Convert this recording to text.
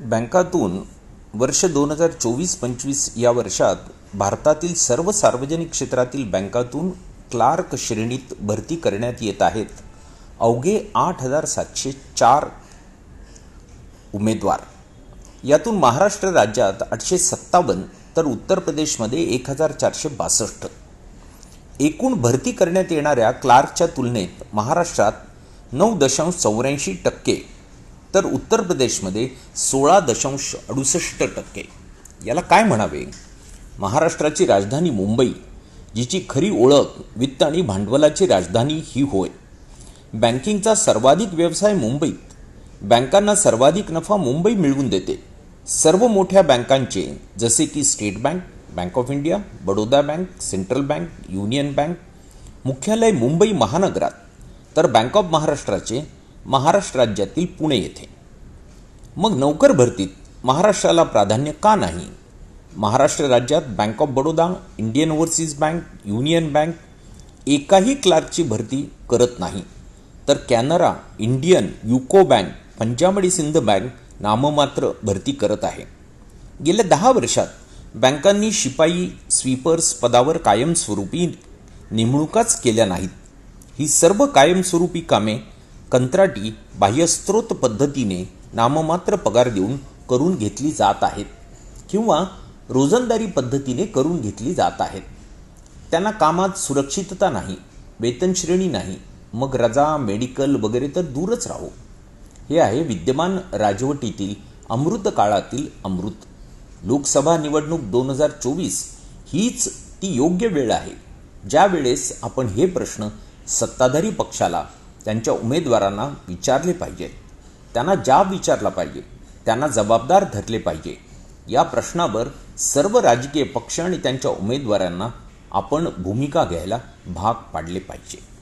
बँकातून वर्ष दोन हजार चोवीस पंचवीस या वर्षात भारतातील सर्व सार्वजनिक क्षेत्रातील बँकातून क्लार्क श्रेणीत भरती करण्यात येत आहेत. अवघे आठ हजार सातशे चार उमेदवार. यातून महाराष्ट्र राज्यात आठशे सत्तावन्न तर उत्तर प्रदेशमध्ये एक हजार चारशे बासष्ट. एकूण भरती करण्यात येणाऱ्या क्लार्कच्या तुलनेत महाराष्ट्रात नऊ दशांश चौऱ्याऐंशी टक्के तर उत्तर प्रदेशमध्ये सोळा दशांश अडुसष्ट टक्के. याला काय म्हणावे? महाराष्ट्राची राजधानी मुंबई जिची खरी ओळख वित्त आणि भांडवलाची राजधानी ही होय. बँकिंगचा सर्वाधिक व्यवसाय मुंबईत. बँकांना सर्वाधिक नफा मुंबई मिळवून देते. सर्व मोठ्या बँकांचे जसे की state bank bank of India Baroda bank central bank union bank मुख्यालय मुंबई महानगरात. तर बँक ऑफ महाराष्ट्राचे महाराष्ट्र राज्यातील पुणे येथे. मग नोकर भरतीत महाराष्ट्राला प्राधान्य का नाही? महाराष्ट्र राज्यात bank of Baroda Indian overseas bank union bank एकाही क्लार्कची भरती करत नाही. तर Canara Indian UCO bank Punjab आणि सिंध बँक नाममात्र भरती करत आहे. गेल्या दहा वर्षात बँकांनी शिपाई स्वीपर्स पदावर कायमस्वरूपी नेमणुकाच केल्या नाहीत. ही सर्व कायमस्वरूपी कामे कंत्राटी बाह्यस्त्रोत पद्धतीने नाममात्र पगार देऊन करून घेतली जात आहेत किंवा रोजंदारी पद्धतीने करून घेतली जात आहेत. त्यांना कामात सुरक्षितता नाही वेतनश्रेणी नाही मग रजा मेडिकल वगैरे तर दूरच राहो. हे आहे विद्यमान राजवटीतील अमृत काळातील अमृत. लोकसभा निवडणूक दोन हजार चोवीस हीच ती योग्य वेळ आहे ज्या वेळेस आपण हे प्रश्न सत्ताधारी पक्षाला त्यांच्या उमेदवारांना विचारले पाहिजेत त्यांना जाब विचारला पाहिजे. त्यांना जबाबदार धरले पाहिजे. या प्रश्नावर सर्व राजकीय पक्ष आणि त्यांच्या उमेदवारांना आपण भूमिका घ्यायला भाग पाडले पाहिजे.